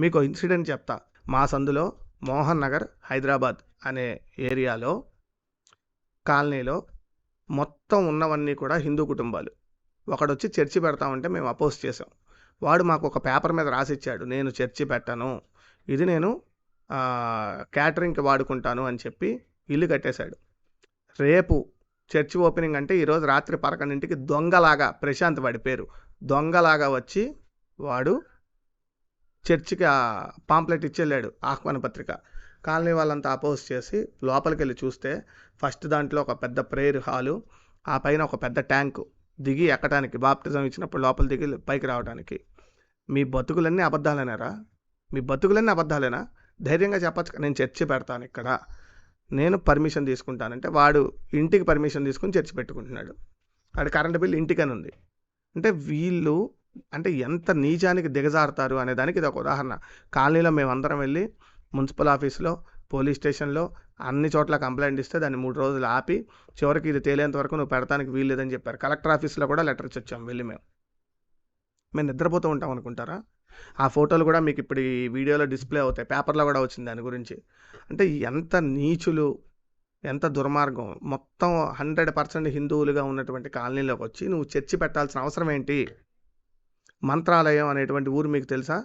మీకు ఇన్సిడెంట్ చెప్తా. మా సందులో మోహన్ నగర్ హైదరాబాద్ అనే ఏరియాలో కాలనీలో మొత్తం ఉన్నవన్నీ కూడా హిందూ కుటుంబాలు. ఒకడొచ్చి చర్చి పెడతామంటే మేము అపోజ్ చేసాం వాడు మాకు ఒక పేపర్ మీద రాసిచ్చాడు నేను చర్చి పెట్టను ఇది నేను క్యాటరింగ్కి వాడుకుంటాను అని చెప్పి ఇల్లు కట్టేశాడు. రేపు చర్చి ఓపెనింగ్ అంటే ఈరోజు రాత్రి పరకన్నింటికి దొంగలాగా ప్రశాంత్ వాడి పేరు. దొంగలాగా వచ్చి వాడు చర్చికి ఆ పాంప్లెట్ ఇచ్చెళ్ళాడు ఆహ్వాన పత్రిక. కాలనీ వాళ్ళంతా అపోజ్ చేసి లోపలికి వెళ్ళి చూస్తే ఫస్ట్ దాంట్లో ఒక పెద్ద ప్రేయర్ హాలు ఆ పైన ఒక పెద్ద ట్యాంకు దిగి ఎక్కడానికి బాప్టిజం ఇచ్చినప్పుడు లోపల దిగి పైకి రావడానికి మీ బతుకులన్నీ అబద్ధాలేనారా? మీ బతుకులన్నీ అబద్ధాలేనా? ధైర్యంగా చెప్పచ్చు నేను చర్చి పెడతాను ఇక్కడ. నేను పర్మిషన్ తీసుకుంటానంటే వాడు ఇంటికి పర్మిషన్ తీసుకుని చర్చి పెట్టుకుంటున్నాడు. వాడు కరెంట్ బిల్ ఇంటికని ఉంది అంటే వీళ్ళు అంటే ఎంత నీచానికి దిగజారుతారు అనే దానికి ఇది ఒక ఉదాహరణ. కాలనీలో మేమందరం వెళ్ళి మున్సిపల్ ఆఫీస్లో పోలీస్ స్టేషన్లో అన్ని చోట్ల కంప్లైంట్ ఇస్తే దాన్ని మూడు రోజులు ఆపి చివరికి ఇది తేలేంత వరకు నువ్వు పెడతానికి వీల్లేదని చెప్పారు. కలెక్టర్ ఆఫీస్లో కూడా లెటర్ ఇచ్చి వచ్చాం వెళ్ళి మేము. మేము నిద్రపోతూ ఉంటాం అనుకుంటారా? ఆ ఫోటోలు కూడా మీకు ఇప్పుడు ఈ వీడియోలో డిస్ప్లే అవుతాయి. పేపర్లో కూడా వచ్చింది దాని గురించి. అంటే ఎంత నీచులు ఎంత దుర్మార్గం. మొత్తం హండ్రెడ్ పర్సెంట్ హిందువులుగా ఉన్నటువంటి కాలనీలోకి వచ్చి నువ్వు చర్చి పెట్టాల్సిన అవసరం ఏంటి? మంత్రాలయం అనేటువంటి ఊరు మీకు తెలుసా?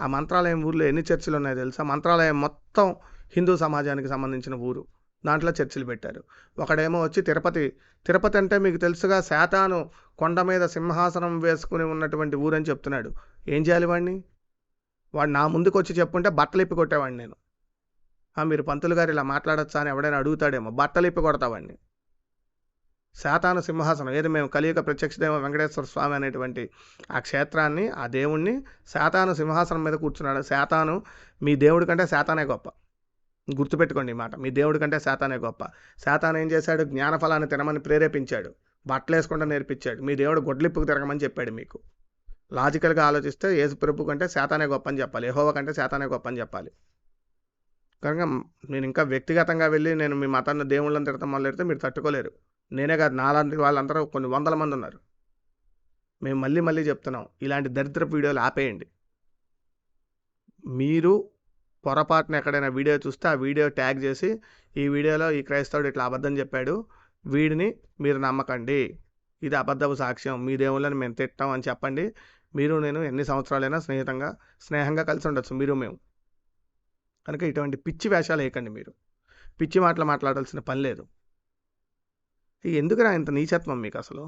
ఆ మంత్రాలయం ఊర్లో ఎన్ని చర్చిలు ఉన్నాయో తెలుసా? మంత్రాలయం మొత్తం హిందూ సమాజానికి సంబంధించిన ఊరు. దాంట్లో చర్చిలు పెట్టారు. ఒకడేమో వచ్చి తిరుపతి తిరుపతి అంటే మీకు తెలుసుగా శాతాను కొండ మీద సింహాసనం వేసుకుని ఉన్నటువంటి ఊరని చెప్తున్నాడు. ఏం చేయాలి వాడిని? వాడు నా ముందుకు వచ్చి చెప్పుంటే బట్టలు ఇప్పి కొట్టేవాడిని నేను. "ఆ, మీరు పంతులు గారు ఇలా మాట్లాడొచ్చా అని ఎవడైనా అడుగుతాడేమో. బట్టలు ఇప్పి కొడతావాడిని శాతాను సింహాసనం ఏది మేము కలియుగ ప్రత్యక్షదేవ వెంకటేశ్వర స్వామి అనేటువంటి ఆ క్షేత్రాన్ని ఆ దేవుణ్ణి శాతాను సింహాసనం మీద కూర్చున్నాడు. శాతాను మీ దేవుడి కంటే శాతానే గొప్ప. గుర్తుపెట్టుకోండి ఈ మాట. మీ దేవుడి కంటే శాతానే గొప్ప. శాతాన్ ఏం చేశాడు? జ్ఞానఫలాన్ని తినమని ప్రేరేపించాడు. బట్టలేసుకుండా నేర్పించాడు. మీ దేవుడు గొడ్లిప్పుకు తిరగమని చెప్పాడు మీకు. లాజికల్గా ఆలోచిస్తే యేసు ప్రభు కంటే శాతానే గొప్ప అని చెప్పాలి. యెహోవా కంటే శాతానే గొప్ప అని చెప్పాలి. కనుక నేను ఇంకా వ్యక్తిగతంగా వెళ్ళి నేను మీ మతాన్ని దేవుళ్ళని తిడతాం మొదలెడితే మీరు తట్టుకోలేరు. నేనే కాదు నాలాంటి వాళ్ళందరూ కొన్ని వందల మంది ఉన్నారు. మేము మళ్ళీ మళ్ళీ చెప్తున్నాం ఇలాంటి దరిద్రపు వీడియోలు ఆపేయండి. మీరు పొరపాటున ఎక్కడైనా వీడియో చూస్తే ఆ వీడియో ట్యాగ్ చేసి ఈ వీడియోలో ఈ క్రైస్తవుడు ఇట్లా అబద్ధం చెప్పాడు వీడిని మీరు నమ్మకండి. ఇది అబద్ధపు సాక్ష్యం మీ దేవుళ్ళని మేము తిట్టాం అని చెప్పండి. మీరు నేను ఎన్ని సంవత్సరాలైనా స్నేహితంగా స్నేహంగా కలిసి ఉండొచ్చు మీరు మేము. కనుక ఇటువంటి పిచ్చి వేషాలు వేయకండి మీరు. పిచ్చి మాటలు మాట్లాడాల్సిన పని లేదు. ఎందుకురా ఇంత నీచత్వం మీకు అసలు